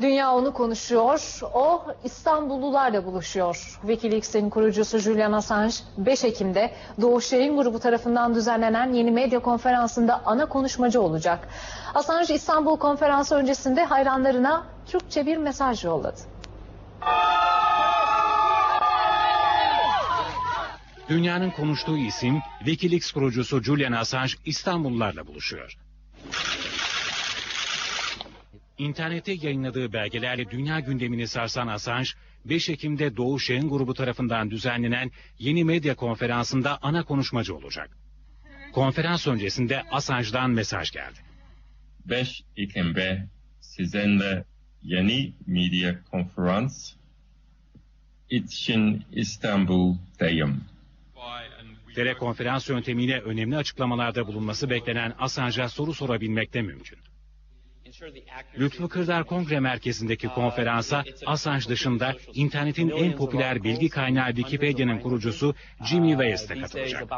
Dünya onu konuşuyor, o İstanbullularla buluşuyor. Wikileaks'in kurucusu Julian Assange 5 Ekim'de Doğuş Yayın Grubu tarafından düzenlenen yeni medya konferansında ana konuşmacı olacak. Assange İstanbul konferansı öncesinde hayranlarına Türkçe bir mesaj yolladı. Dünyanın konuştuğu isim Wikileaks kurucusu Julian Assange İstanbullularla buluşuyor. İnternette yayınladığı belgelerle dünya gündemini sarsan Assange, 5 Ekim'de Doğuş Yayın Grubu tarafından düzenlenen yeni medya konferansında ana konuşmacı olacak. Konferans öncesinde Assange'dan mesaj geldi. 5 Ekim'de sizinle yeni medya konferans için İstanbul'dayım. Telekonferans yöntemiyle önemli açıklamalarda bulunması beklenen Assange'a soru sorabilmek de mümkün. Lütfü Kırdar Kongre Merkezi'ndeki konferansa Assange dışında internetin en popüler bilgi kaynağı Wikipedia'nın kurucusu Jimmy Wales de katılacak.